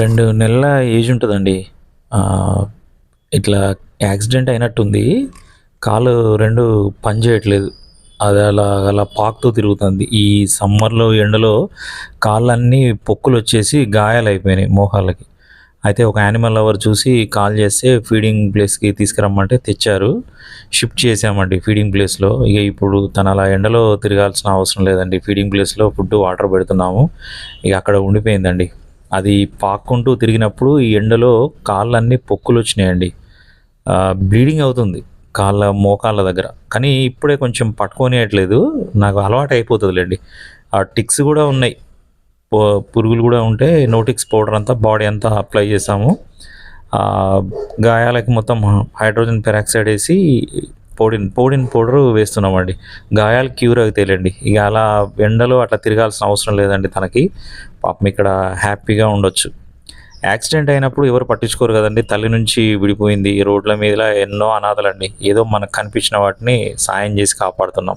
రెండు నెలల ఏజ్ ఉంటుందండి. ఇట్లా యాక్సిడెంట్ అయినట్టుంది. కాలు రెండు పని చేయట్లేదు. అది అలా అలా పాకుతూ తిరుగుతుంది. ఈ సమ్మర్లో ఎండలో కాళ్ళన్నీ పొక్కులు వచ్చేసి గాయాలు అయిపోయినాయి మోకాళ్ళకి అయితే ఒక యానిమల్ లవర్ చూసి కాల్ చేస్తే ఫీడింగ్ ప్లేస్కి తీసుకురమ్మంటే తెచ్చారు. షిఫ్ట్ చేసామండి ఫీడింగ్ ప్లేస్లో. ఇక ఇప్పుడు తను అలా ఎండలో తిరగాల్సిన అవసరం లేదండి. ఫీడింగ్ ప్లేస్లో ఫుడ్ వాటర్ పెడుతున్నాము. ఇక అక్కడ ఉండిపోయిందండి. అది పాక్కుంటూ తిరిగినప్పుడు ఈ ఎండలో కాళ్ళన్నీ పొక్కులు వచ్చినాయండి బ్లీడింగ్ అవుతుంది కాళ్ళ మోకాళ్ళ దగ్గర. కానీ ఇప్పుడే కొంచెం పట్టుకోనియట్లేదు. నాకు అలవాటు అయిపోతుందిలేండి ఆ టిక్స్ కూడా ఉన్నాయి. పురుగులు కూడా ఉంటే నోటిక్స్ పౌడర్ అంతా బాడీ అంతా అప్లై చేసాము గాయాలకి మొత్తం హైడ్రోజన్ పెరాక్సైడ్ వేసి పౌడిన్ పౌడిన్ పౌడర్ వేస్తున్నామండి. గాయాలు క్యూర్ అవుతాయిలేండి ఇక అలా ఎండలో అట్లా తిరగాల్సిన అవసరం లేదండి తనకి. పాపం ఇక్కడ హ్యాపీగా ఉండొచ్చు. యాక్సిడెంట్ అయినప్పుడు ఎవరు పట్టించుకోరు కదండి. తల్లి నుంచి విడిపోయింది. ఈ రోడ్ల మీద ఎన్నో అనాథలండి. ఏదో మనకు కనిపించిన వాటిని సాయం చేసి కాపాడుతున్నాం.